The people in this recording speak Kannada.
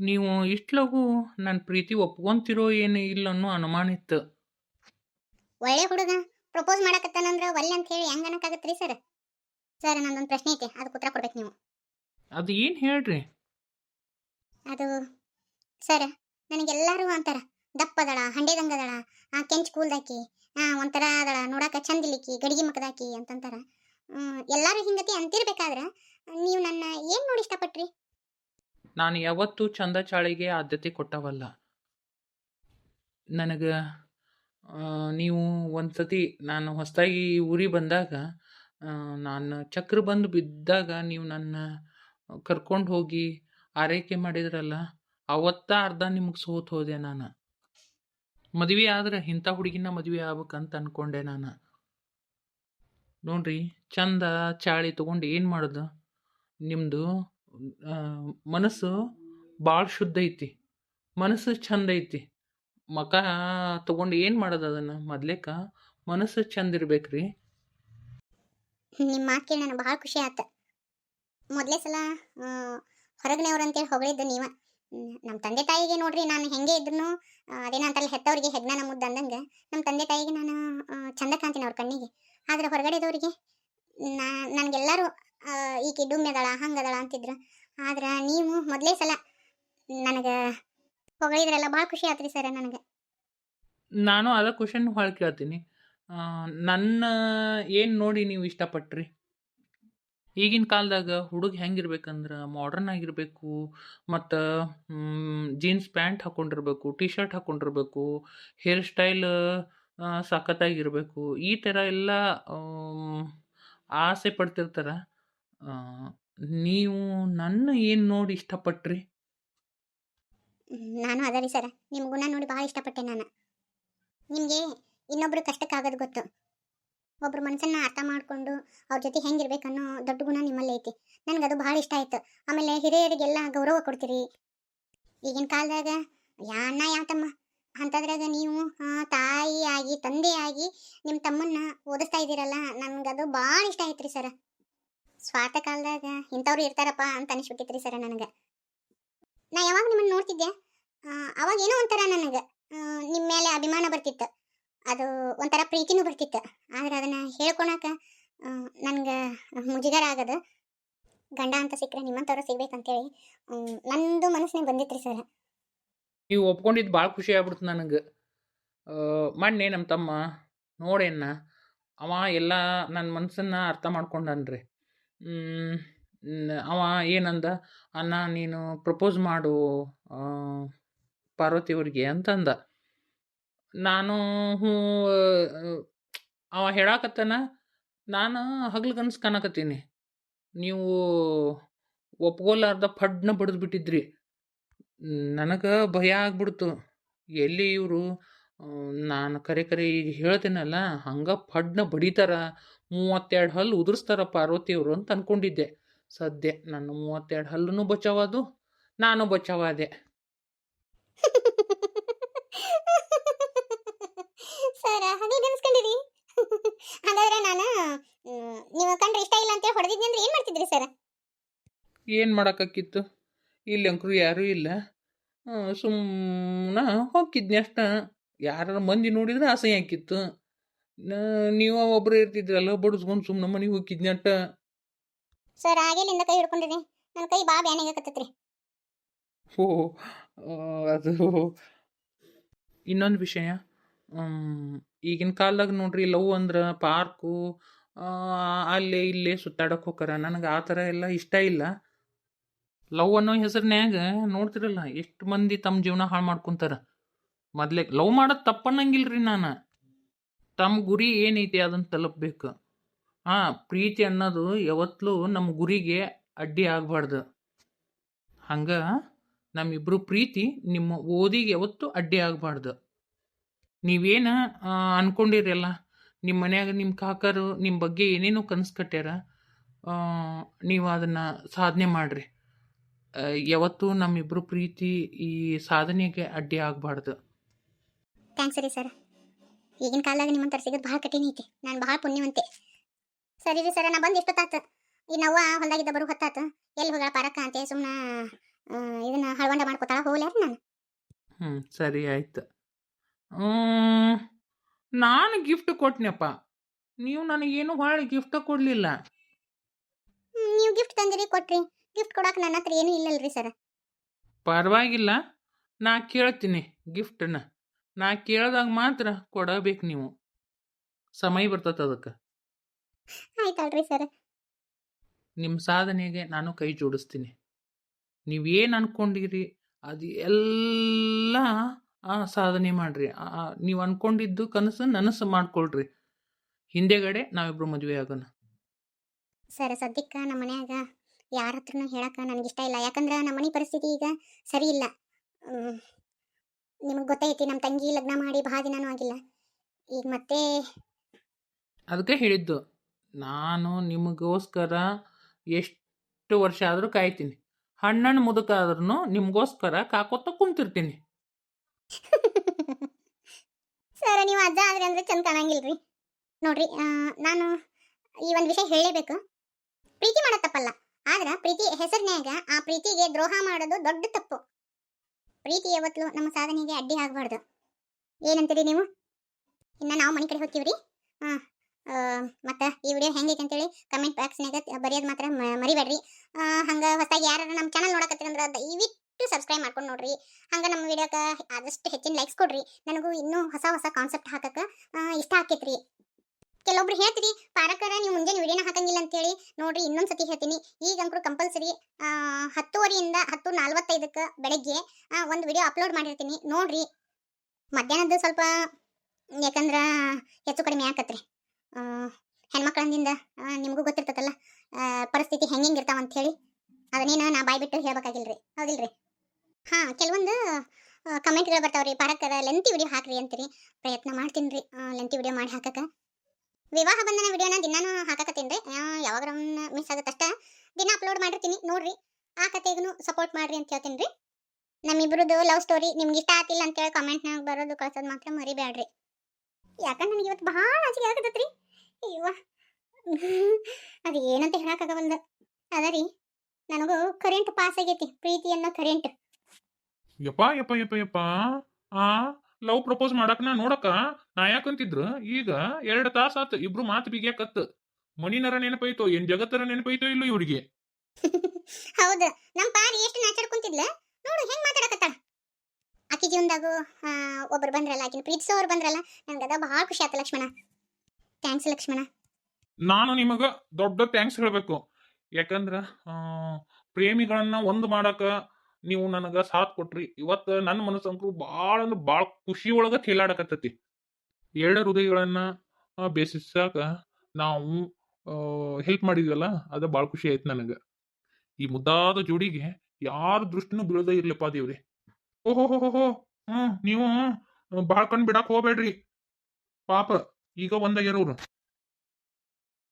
ನೀವು ಇಷ್ಟು ಲಘು ನನ್ನ ಪ್ರೀತಿ ಒಪ್ಕೊಂತಿರೋ ಏನು ಇಲ್ಲ ಅನ್ನೋ ಅನುಮಾನಿತ್ತು ಒಳ್ಳೆ ಹುಡುಗ. ಪ್ರಪೋಸ್ ಮಾಡಕತ್ತಾನಂದ್ರ ಒಲ್ಲೆ ಅಂತ ಹೇಳಿ ಹೆಂಗ ಅನ್ನಕ್ಕಾಗತ್ರಿ ಸರ್? ಸರ್ ನಂದೊಂದು ಪ್ರಶ್ನೆ ಐತೆ. ಅದಕ್ಕೆ ಉತ್ತರ ಕೊಡ್ಬೇಕು ನೀವು. ಅದು ಏನು ಹೇಳ್ರಿ? ಅದು ಸರ್ ನನಗೆಲ್ಲರೂ ಅಂತಾರ ದಪ್ಪದಳ ಹಂಡೆದಂಗದಳ ಆ ಕೆಂಚ್ ಕೂಲ್ದಾಕಿ ಆ ಒಂಥರ ಅದಳ ನೋಡಾಕ ಚಂದಿಲಿಕ್ಕಿ ಗಡಿಗೆ ಮಕದಾಕಿ ಅಂತಂತಾರ. ಎಲ್ಲಾರು ಹಿಂಗತಿ ಅಂತಿರ್ಬೇಕಾದ್ರ ನೀವು ನನ್ನ ಏನು ನೋಡಿ ಇಷ್ಟಪಟ್ರಿ? ನಾನು ಯಾವತ್ತೂ ಚಂದ ಚಾಳಿಗೆ ಆದ್ಯತೆ ಕೊಟ್ಟವಲ್ಲ. ನನಗೆ ನೀವು ಒಂದು ಸತಿ ನಾನು ಹೊಸದಾಗಿ ಊರಿಗೆ ಬಂದಾಗ ನಾನು ಚಕ್ರ ಬಂದು ಬಿದ್ದಾಗ ನೀವು ನನ್ನ ಕರ್ಕೊಂಡು ಹೋಗಿ ಆರೈಕೆ ಮಾಡಿದ್ರಲ್ಲ, ಅವತ್ತ ಅರ್ಧ ನಿಮಗೆ ಸೋತ್ ಹೋದೆ ನಾನು. ಮದುವೆ ಆದ್ರೆ ಇಂಥ ಹುಡುಗಿನ ಮದುವೆ ಆಗ್ಬೇಕಂತ ಅನ್ಕೊಂಡೆ ನಾನು. ನೋಡ್ರಿ, ಚಂದ ಚಾಳಿ ತೊಗೊಂಡು ಏನು ಮಾಡೋದು? ನಿಮ್ಮದು ಮನಸ್ಸು ಭಾಳ ಶುದ್ಧ ಐತಿ. ಮನಸ್ಸು ಚಂದ ಐತಿ. ಮಕ ತಗೊಂಡು ಏನು ಮಾಡೋದು ಅದನ್ನು? ಮೊದಲೇಕ ಮನಸ್ಸು ಚಂದ ಇರ್ಬೇಕ್ರಿ. ನಿಮ್ಮ ಮಾತು ಕೇಳಿ ನನಗೆ ಭಾಳ ಖುಷಿ ಆತ. ಮೊದಲೇ ಸಲ ಹೊರಗನೆಯವ್ರು ಅಂತೇಳಿ ಹೊಗಳಿದ್ದು ನೀವ. ನಮ್ಮ ತಂದೆ ತಾಯಿಗೆ ನೋಡ್ರಿ, ನಾನು ಹೆಂಗೆ ಇದ್ರು ಅದೇನಂತಲ್ಲ ಹೆತ್ತವರಿಗೆ ಹೆತ್ತವ್ರಿಗೆ ಹೆಗ್ನ ಮುದ್ದು ಅಂದಂಗೆ ನಮ್ಮ ತಂದೆ ತಾಯಿಗೆ ನಾನು ಚಂದ ಕಾಣ್ತೀನಿ ಅವ್ರ ಕಣ್ಣಿಗೆ. ಆದ್ರೆ ಹೊರಗಡೆದವ್ರಿಗೆ, ನಾ, ನನಗೆಲ್ಲರೂ ಈಕೆ ಡುಮ್ಮೆದಳ, ಹಂಗದಳ ಅಂತಿದ್ರು. ಆದ್ರೆ ನೀವು ಮೊದಲೇ ಸಲ ನನಗೆ ಹೊಗಳಿದ್ರಲ್ಲ ಭಾಳ ಖುಷಿ ಆತ್ರಿ ಸರ್ ನನಗೆ. ನಾನು ಅದ ಕ್ವಶನ್ ಹೊಳ್ ಕೇಳ್ತೀನಿ. ನನ್ನ ಏನು ನೋಡಿ ನೀವು ಇಷ್ಟಪಟ್ರಿ? ಈಗಿನ ಕಾಲದಾಗ ಹುಡುಗ ಹೆಂಗಿರ್ಬೇಕಂದ್ರೆ ಮಾಡ್ರನ್ ಆಗಿರಬೇಕು, ಮತ್ತು ಜೀನ್ಸ್ ಪ್ಯಾಂಟ್ ಹಾಕ್ಕೊಂಡಿರ್ಬೇಕು ಟಿ ಶರ್ಟ್ ಹಾಕ್ಕೊಂಡಿರ್ಬೇಕು ಹೇರ್ ಸ್ಟೈಲ್ ಸಖತ್ತಾಗಿರಬೇಕು, ಈ ಥರ ಎಲ್ಲ ಆಸೆ ಪಡ್ತಿರ್ತಾರೆ. ನೀವು ನನ್ನ ಏನು ನೋಡಿ ಇಷ್ಟಪಟ್ರಿ? ನಾನು ಅದ ರೀ ಸರ. ನಿಮ್ಮ ಗುಣ ನೋಡಿ ಭಾಳ ಇಷ್ಟಪಟ್ಟೆ ನಾನು. ನಿಮಗೆ ಇನ್ನೊಬ್ರು ಕಷ್ಟಕ್ಕಾಗೋದು ಗೊತ್ತು. ಒಬ್ರು ಮನಸ್ಸನ್ನ ಅರ್ಥ ಮಾಡಿಕೊಂಡು ಅವ್ರ ಜೊತೆ ಹೆಂಗಿರ್ಬೇಕನ್ನೋ ದೊಡ್ಡ ಗುಣ ನಿಮ್ಮಲ್ಲಿ ಐತಿ. ನನಗೆ ಅದು ಭಾಳ ಇಷ್ಟ ಆಯ್ತು. ಆಮೇಲೆ ಹಿರಿಯರಿಗೆಲ್ಲ ಗೌರವ ಕೊಡ್ತೀರಿ. ಈಗಿನ ಕಾಲದಾಗ, ಯಾ ಅಣ್ಣ ಯಾವ ತಮ್ಮ, ಅಂಥದ್ರಾಗ ನೀವು ತಾಯಿ ಆಗಿ ತಂದೆಯಾಗಿ ನಿಮ್ಮ ತಮ್ಮನ್ನ ಓದಿಸ್ತಾ ಇದ್ದೀರಲ್ಲ, ನನಗದು ಭಾಳ ಇಷ್ಟ ಆಯ್ತು ರೀ ಸರ. ಸ್ವಾರ್ಥ ಕಾಲದಾಗ ಇಂಥವ್ರು ಇರ್ತಾರಪ್ಪ ಅಂತ ಅನಿಸ್ಬಿಟ್ಟಿತ್ರಿ ಸರ ನನಗೆ. ನಾ ಯಾವಾಗ ನಿಮ್ಮನ್ನ ನೋಡ್ತಿದ್ದೆ? ಅವಾಗ ಏನೋ ಒಂಥರ ನನಗೆ. ನಿಮ್ಮ ಮೇಲೆ ಅಭಿಮಾನ ಬರ್ತಿತ್ತು. ಅದು ಒಂಥರ ಪ್ರೀತಿನೂ ಬರ್ತಿತ್ತು. ಆದ್ರೆ ಅದನ್ನ ಹೇಳ್ಕೊಳಕ ನನ್ಗೆ ಮುಜುಗರ ಆಗೋದು. ಗಂಡ ಅಂತ ಸಿಕ್ಕರೆ ನಿಮ್ಮಂಥವ್ರು ಸಿಗ್ಬೇಕಂತೇಳಿ ನಂದು ಮನಸ್ಸಿನಾಗ ಬಂದಿತ್ರಿ ಸರ್. ನೀವು ಒಪ್ಕೊಂಡಿದ್ದು ಭಾಳ ಖುಷಿ ಆಗ್ಬಿಡ್ತು ನನಗೆ. ಮಣ್ಣೆ ನಮ್ಮ ತಮ್ಮ ನೋಡೇನ ಅವ ಎಲ್ಲ ನನ್ನ ಮನಸ್ಸನ್ನು ಅರ್ಥ ಮಾಡ್ಕೊಂಡನ್ರಿ. ಅವ ಏನಂದ, ಅಣ್ಣ, ನೀನು ಪ್ರಪೋಸ್ ಮಾಡು ಪಾರ್ವತಿ ಅವ್ರಿಗೆ ಅಂತಂದ. ನಾನು ಹ್ಞೂ ಅವ ಹೇಳಾಕತ್ತಾನ, ನಾನು ಕನಸು ಕಾಣಕತ್ತೀನಿ. ನೀವು ಒಪ್ಕೊಲಾರ್ದ ಫಡ್ನ ಬಡಿದ್ಬಿಟ್ಟಿದ್ರಿ. ನನಗೆ ಭಯ ಆಗ್ಬಿಡ್ತು. ಎಲ್ಲಿ ಇವರು ನಾನು ಕರೆ ಕರೆ ಈಗ ಹೇಳ್ತೀನಲ್ಲ ಹಂಗೆ ಫಡ್ನ ಬಡಿತಾರ ಮೂವತ್ತೆರಡು ಹಲ್ಲು ಉದುರಿಸ್ತಾರ ಪಾರ್ವತಿಯವರು ಅಂತ ಅಂದ್ಕೊಂಡಿದ್ದೆ ಸದ್ಯ ನನ್ನ ಮೂವತ್ತೆರಡು ಹಲ್ಲೂ ಬಚಾವದು ನಾನು ಬಚಾವಾದೆ. ಸರ್ ಹಾಗೆ ಅನ್ಸ್ಕೊಂಡಿರಿ? ಹಾಗಾದ್ರೆ ನಾನು ನೀವು ಕಂಡ್ರೆ ಇಷ್ಟ ಇಲ್ಲ ಅಂತೇಳಿ ಹೊಡೆದಿದ್ದೆ ಅಂದ್ರೆ ಏನು ಮಾಡ್ತಿದ್ರಿ ಸರ್? ಏನು ಮಾಡೋಕ್ಕಾಕಿತ್ತು? ಇಲ್ಲಿ ಅಂಕರು ಯಾರೂ ಇಲ್ಲ. ಸುಮ್ಮನ ಹೋಗಿದ್ನಿ ಅಷ್ಟ. ಯಾರ ಮಂದಿ ನೋಡಿದ್ರೆ ಅಸಹ್ಯ ಹಾಕಿತ್ತು ನೀವು ಒಬ್ಬರು ಇರ್ತಿದ್ರಲ್ಲ ಬಡಿಸ್ಕೊಂಡು ಸುಮ್ಮನೆ ಮನೆಗೆ ಅಟ್ಟ ಸರ್ ಹಾಗೇಲಿಂದ ಕೈ ಹಿಡ್ಕೊಂಡಿದೆ ನನ್ನ ಕೈ ಬಾ ಬ್ಯಾನಿಗಾಕತ್ತೈತ್ರಿ ಓ ಅದು ಇನ್ನೊಂದು ವಿಷಯ. ಈಗಿನ ಕಾಲದಾಗ ನೋಡ್ರಿ ಲವ್ ಅಂದ್ರೆ ಪಾರ್ಕು ಅಲ್ಲೇ ಇಲ್ಲೇ ಸುತ್ತಾಡಕ್ಕೆ ಹೋಗಾರ ನನಗೆ ಆ ಥರ ಎಲ್ಲ ಇಷ್ಟ ಇಲ್ಲ. ಲವ್ ಅನ್ನೋ ಹೆಸರಿನ್ಯಾಗ ನೋಡ್ತಿರಲ್ಲ ಎಷ್ಟು ಮಂದಿ ತಮ್ಮ ಜೀವನ ಹಾಳು ಮಾಡ್ಕೊತಾರ. ಮೊದ್ಲೇ, ಲವ್ ಮಾಡೋದು ತಪ್ಪನ್ನಂಗಿಲ್ರಿ ನಾನು. ತಮ್ಮ ಗುರಿ ಏನೈತಿ ಅದನ್ನು ತಲುಪಬೇಕು. ಹಾಂ, ಪ್ರೀತಿ ಅನ್ನೋದು ಯಾವತ್ತಲೂ ನಮ್ಮ ಗುರಿಗೆ ಅಡ್ಡಿ ಆಗಬಾರ್ದು. ಹಂಗೆ ನಮ್ಮಿಬ್ಬರು ಪ್ರೀತಿ ನಿಮ್ಮ ಓದಿಗೆ ಯಾವತ್ತು ಅಡ್ಡಿ ಆಗಬಾರ್ದು. ನೀವೇನು ಅನ್ಕೊಂಡಿರಲ್ಲ ನಿಮ್ಮ ಮನ್ಯಾಗ ನಿಮ್ಮ ಕಾಕರು ನಿಮ್ಮ ಬಗ್ಗೆ ಏನೇನೋ ಕನಸು ಕಟ್ಟ್ಯಾರ ನೀವು ಅದನ್ನು ಸಾಧನೆ ಮಾಡಿರಿ. ಯಾವತ್ತೂ ನಮ್ಮಿಬ್ರು ಪ್ರೀತಿ ಈ ಸಾಧನೆಗೆ ಅಡ್ಡಿ ಆಗಬಾರ್ದು. ಥ್ಯಾಂಕ್ಸ್ ರೀ ಸರ್ ಈಗಿನ ಕಾಲದಾಗ ನಿಮ್ಮಂತರ ಸಿಗೋದು ಭಾಳ ಕಠಿಣ ಐತಿ. ನಾನು ಭಾಳ ಪುಣ್ಯವಂತೆ. ಸರಿ ರೀ ಸರ್ ನಾ ಬಂದು ಎಷ್ಟೊತ್ತಾತು? ಈ ನವ್ವ ಹೊಲ್ದಾಗಿದ್ದ ಬರು ಹೊತ್ತಾತು. ಎಲ್ಲಿ ಹೋಗಳ ಪಾರಕ್ಕ ಅಂತ ಸುಮ್ಮನ ಇದನ್ನ ಹಳವಂಡ ಮಾಡ್ಕೋತಾಳ ಹೋಗ್ಲಾರ ನಾನು? ಹ್ಞೂ ಸರಿ ಆಯ್ತು. ನಾನು ಗಿಫ್ಟ್ ಕೊಟ್ನಪ್ಪ. ನೀವು ನನಗೇನು ಹೊಳ್ಳಿ ಗಿಫ್ಟ್ ಕೊಡಲಿಲ್ಲ. ನೀವು ಗಿಫ್ಟ್ ತಂದಿರಿ ಕೊಟ್ರಿ. ಗಿಫ್ಟ್ ಕೊಡಕ್ಕೆ ನನ್ನ ಹತ್ರ ಏನೂ ಇಲ್ಲಲ್ರಿ ಸರ್ ಪರವಾಗಿಲ್ಲ. ನಾ ಕೇಳ್ತೀನಿ ಗಿಫ್ಟನ್ನ ನಾ ಕೇಳ್ದಾಗ ಮಾತ್ರ ಕೊಡಬೇಕು ನೀವು. ಸಮಯ ಬರ್ತೈತೆ ಅದಕ್ಕೆ. ಆಯ್ತಲ್ರಿ ಸರ್. ನಿಮ್ಮ ಸಾಧನೆಗೆ ನಾನು ಕೈ ಜೋಡಿಸ್ತೀನಿ. ನೀವೇನು ಅನ್ಕೊಂಡಿರಿ ಅದು ಎಲ್ಲ ಆ ಸಾಧನೆ ಮಾಡಿರಿ. ನೀವು ಅನ್ಕೊಂಡಿದ್ದು ಕನಸು ನನಸು ಮಾಡ್ಕೊಳ್ರಿ. ಹಿಂದೆಗಡೆ ನಾವಿಬ್ರು ಮದುವೆ ಆಗೋಣ. ಸರ್ ಸದ್ಯಕ್ಕೆ ನಮ್ಮ ಮನ್ಯಾಗ ಯಾರ ಹತ್ರನೂ ಹೇಳಕ್ಕೆ ನನಗಿಷ್ಟ ಇಲ್ಲ. ಯಾಕಂದ್ರೆ ನಮ್ಮ ಮನೆ ಪರಿಸ್ಥಿತಿ ಈಗ ಸರಿ ಇಲ್ಲ. ನಿಮಗೆ ಗೊತ್ತೈತಿ ನಮ್ಮ ತಂಗಿ ಲಗ್ನ ಮಾಡಿ ಭಾಳ ದಿನಾನು ಆಗಿಲ್ಲ. ಈಗ ಮತ್ತೆ ಅದಕ್ಕೆ ಹೇಳಿದ್ದು ನಾನು ನಿಮಗೋಸ್ಕರ ಎಷ್ಟು ವರ್ಷ ಆದರೂ ಕಾಯ್ತೀನಿ. ಹಣ್ಣಣ್ಣು ಮುದುಕಾದ್ರೂ ನಿಮಗೋಸ್ಕರ ಕಾಕೋತ ಕುಂತಿರ್ತೀನಿ. ಸರ್ ನೀವು ಅಜ್ಜ ಆದ್ರೆ ಅಂದ್ರೆ ಚಂದ ಕಾಣಂಗಿಲ್ರಿ. ನೋಡ್ರಿ ಆ, ನಾನು ಈ ಒಂದು ವಿಷಯ ಹೇಳಲೇಬೇಕು. ಪ್ರೀತಿ ಮಾಡೋ ತಪ್ಪಲ್ಲ. ಆದ್ರೆ ಪ್ರೀತಿ ಹೆಸರಿನ್ಯಾಗ ಆ ಪ್ರೀತಿಗೆ ದ್ರೋಹ ಮಾಡೋದು ದೊಡ್ಡ ತಪ್ಪು. ಪ್ರೀತಿ ಯಾವತ್ತೂ ನಮ್ಮ ಸಾಧನೆಗೆ ಅಡ್ಡಿ ಆಗಬಾರ್ದು. ಏನಂತೀರಿ ನೀವು? ಇನ್ನು ನಾವು ಮನೆ ಕಡೆ ಹೋಗ್ತೀವ್ರಿ? ಹಾಂ ಮತ್ತು ಈ ವಿಡಿಯೋ ಹೆಂಗೈತೆ ಅಂತೇಳಿ ಕಮೆಂಟ್ ಬಾಕ್ಸ್ನಾಗ ಬರೆಯೋದು ಮಾತ್ರ ಮರಿಬೇಡ್ರಿ. ಹಂಗೆ ಹೊಸದಾಗಿ ಯಾರು ನಮ್ಮ ಚಾನಲ್ ನೋಡಕತ್ತೀರಂದ್ರೆ ದಯವಿಟ್ಟು ಸಬ್ಸ್ಕ್ರೈಬ್ ಮಾಡ್ಕೊಂಡು ನೋಡ್ರಿ. ಹಂಗೆ ನಮ್ಮ ವಿಡಿಯೋಕ್ಕೆ ಆದಷ್ಟು ಹೆಚ್ಚಿನ ಲೈಕ್ಸ್ ಕೊಡ್ರಿ. ನನಗೂ ಇನ್ನೂ ಹೊಸ ಹೊಸ ಕಾನ್ಸೆಪ್ಟ್ ಹಾಕಕ್ಕೆ ಇಷ್ಟ ಆಕೈತ್ರಿ. ಕೆಲವೊಬ್ರು ಹೇಳ್ತೀರಿ ಪಾರಕರ ನೀವು ಮುಂಜಾನೆ ವಿಡಿಯೋನ ಹಾಕಂಗಿಲ್ಲ ಅಂತೇಳಿ. ನೋಡ್ರಿ ಇನ್ನೊಂದು ಸತಿ ಹೇಳ್ತೀನಿ. ಈಗ ಅಂಕರು ಕಂಪಲ್ಸರಿ ಹತ್ತುವರೆಯಿಂದ ಹತ್ತು ನಲ್ವತ್ತೈದಕ್ಕೆ ಬೆಳಗ್ಗೆ ಒಂದು ವಿಡಿಯೋ ಅಪ್ಲೋಡ್ ಮಾಡಿರ್ತೀನಿ. ನೋಡ್ರಿ ಮಧ್ಯಾಹ್ನದ್ದು ಸ್ವಲ್ಪ ಯಾಕಂದ್ರೆ ಹೆಚ್ಚು ಕಡಿಮೆ ಆಕತ್ರಿ. ಆ, ನಿಮಗೂ ಗೊತ್ತಿರ್ತದಲ್ಲ ಪರಿಸ್ಥಿತಿ ಹೆಂಗೆ ಇರ್ತಾವ ಅಂತ ಹೇಳಿ ಅದನ್ನೇನು ನಾ ಬಾಯ್ ಬಿಟ್ಟು ಹೇಳ್ಬೇಕಾಗಿಲ್ರಿ. ಹೌದಿಲ್ರಿ? ಹಾಂ ಕೆಲವೊಂದು ಕಮೆಂಟ್ಗಳು ಬರ್ತಾವ್ರಿ ಪಾರಕರ ಲೆಂತಿ ವಿಡಿಯೋ ಹಾಕ್ರಿ ಅಂತೀರಿ. ಪ್ರಯತ್ನ ಮಾಡ್ತೀನಿ ರೀ ಲೆಂತಿ ವಿಡಿಯೋ ಮಾಡಿ ಹಾಕಕ್ಕೆ. ವಿವಾಹ ಬಂಧನ ವಿಡಿಯೋನ ದಿನಾನು ಹಾಕಕತ್ತೀನಿ ರೀ. ಯಾವಾಗ ಮಿಸ್ ಆಗುತ್ತೆ ಅಷ್ಟ. ದಿನ ಅಪ್ಲೋಡ್ ಮಾಡಿರ್ತೀನಿ, ನೋಡ್ರಿ. ಆ ಕತೆಗೂ ಸಪೋರ್ಟ್ ಮಾಡ್ರಿ ಅಂತ ಹೇಳ್ತೀನಿ ರೀ. ನಮ್ಮಿಬ್ರದ್ದು ಲವ್ ಸ್ಟೋರಿ ನಿಮ್ಗೆ ಇಷ್ಟ ಆತಿಲ್ಲ ಅಂತೇಳಿ ಕಮೆಂಟ್ನಾಗ ಬರೋದು ಕಳ್ಸೋದು ಮಾತ್ರ ಮರಿಬೇಡ್ರಿ ಯಾಕಂದ್ರೆ ನನಗೆ ಇವತ್ತು ಭಾಳ ಆಚೆಗೆ ಆಗತ್ತೈತ್ರಿ. ಇವ ಅದು ಏನಂತ ಹೇಳಕ್ಕಾಗವಲ್ದು ಅದ ರೀ, ನನಗೂ ಕರೆಂಟ್ ಪಾಸ್ ಆಗೈತಿ ಪ್ರೀತಿ ಅನ್ನೋ ಕರೆಂಟ್ ಯಪ್ಪ ಯಪ್ಪ ಯಪ್ಪ ಯಪ್ಪ. ಆ? ಲವ್ ಪ್ರಪೋಸ್ ಮಾಡಕ್ ನಾ ನೋಡಕ ನಾ ಯಾಕಂತಿದ್ರು ಈಗ ಎರಡ್ ತಾಸ ಆತು ಇಬ್ರು ಮಾತು ಬಿಗ್ಯಾಕತ್. ಮಣಿನರ ನೆನಪೈತೋ ಏನ್ ಜಗತ್ತರ ನೆನಪೈತೋ ಇಲ್ಲೋ ಇವ್ರಿಗೆ. ಹೌದು ನಮ್ಮ ಪಾರಿ ಎಷ್ಟು ನಾಚಾಡ್ಕೊಂತಿದ್ಲ ನೋಡು ಹೆಂಗ್ ಮಾತಾಡಕತ್ತ ಆಕಿ ಜೀವನದಾಗ ಒಬ್ರು ಬಂದ್ರಲ್ಲ ಆಕಿನ ಪ್ರೀತಿಸೋರು ಬಂದ್ರಲ್ಲ ನಂಗೆ ಅದ ಬಹಳ ಖುಷಿ ಆಯ್ತು ಲಕ್ಷ್ಮಣ. ಥ್ಯಾಂಕ್ಸ್ ಲಕ್ಷ್ಮಣ. ನಾನು ನಿಮಗ ದೊಡ್ಡ ಥ್ಯಾಂಕ್ಸ್ ಹೇಳ್ಬೇಕು. ಯಾಕಂದ್ರ ಪ್ರೇಮಿಗಳನ್ನ ಒಂದು ಮಾಡಕ ನೀವು ನನಗ ಸಾಥ್ ಕೊಟ್ರಿ. ಇವತ್ತು ನನ್ನ ಮನಸ್ಸಂಕರು ಭಾಳ ಅಂದ್ರೆ ಭಾಳ ಖುಷಿ ಒಳಗ ತೇಲಾಡಕತ್ತತಿ. ಎರಡು ಹೃದಯಗಳನ್ನ ಬೇಸಿಸಾಕ ನಾವು ಹೆಲ್ಪ್ ಮಾಡಿದ್ವಲ್ಲ, ಅದ ಭಾಳ ಖುಷಿ ಆಯ್ತು ನನಗೆ. ಈ ಮುದ್ದಾದ ಜೋಡಿಗೆ ಯಾರ ದೃಷ್ಟಿನೂ ಬೀಳದೇ ಇರ್ಲಿಪ್ಪ ದೇವ್ರಿ. ಓಹೋ ಹೋ ನೀವು ಭಾಳ ಕಣ್ ಬಿಡಾಕ್ ಹೋಗ್ಬೇಡ್ರಿ. ಪಾಪ, ಈಗ ಒಂದಾಗಿರೋರು